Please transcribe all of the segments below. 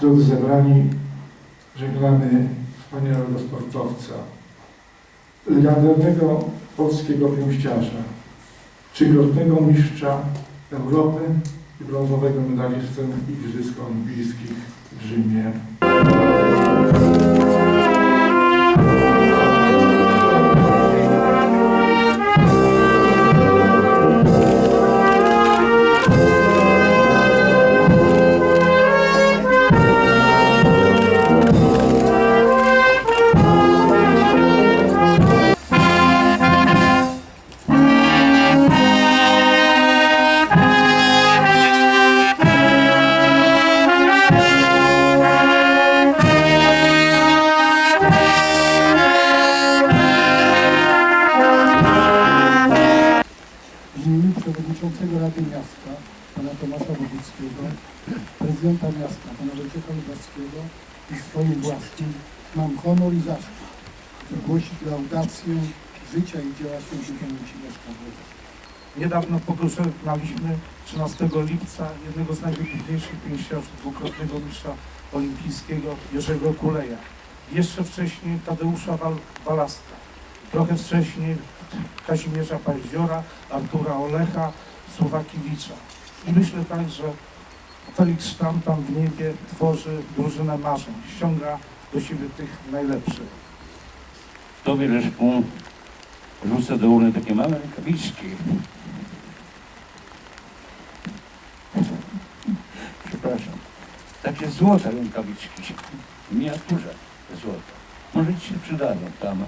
Drodzy zebrani, żegnamy wspaniałego sportowca, legendarnego polskiego pięściarza, trzykrotnego mistrza Europy i brązowego medalistę Igrzysk Olimpijskich w Rzymie. Przewodniczącego Rady Miasta, pana Tomasza Wodnickiego, prezydenta miasta, pana Wojciecha Lubackiego i swoim własnym mam honor i zaszczyt wygłosić laudację życia i dzieła Leszka Wody. Niedawno pożegnaliśmy 13 lipca jednego z najwybitniejszych pięściarzy, dwukrotnego mistrza olimpijskiego Jerzego Kuleja. Jeszcze wcześniej Tadeusza Wal. Trochę wcześniej Kazimierza Paździora, Artura Olecha, Słowakiewicza. I myślę tak, że Felix Sztam tam w niebie tworzy drużynę marzeń, ściąga do siebie tych najlepszych. Tobie Leszku rzucę do urny takie małe rękawiczki. Przepraszam. Takie złote rękawiczki. Miniaturze złote. Może ci się przydadzą tam.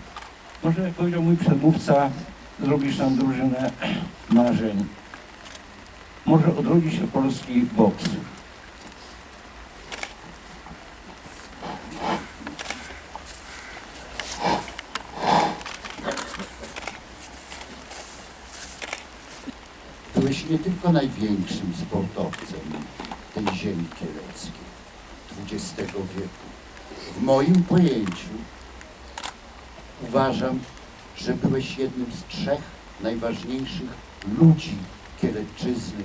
Może jak powiedział mój przedmówca, zrobisz nam drużynę marzeń. Może odrodzi się polski boks. Byłeś nie tylko największym sportowcem tej ziemi kieleckiej XX wieku. W moim pojęciu uważam, że byłeś jednym z trzech najważniejszych ludzi Kielecczyzny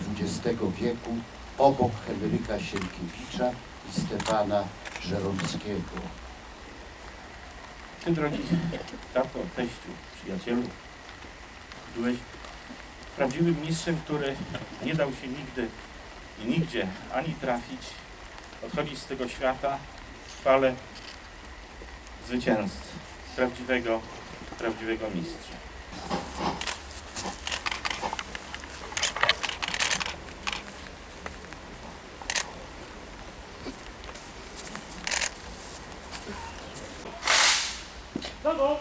XX wieku obok Henryka Sienkiewicza i Stefana Żeromskiego. Ty, drogi tato, teściu, przyjacielu, byłeś prawdziwym mistrzem, który nie dał się nigdy i nigdzie ani trafić, odchodzić z tego świata w chwale zwycięstw, prawdziwego, prawdziwego mistrza. Go!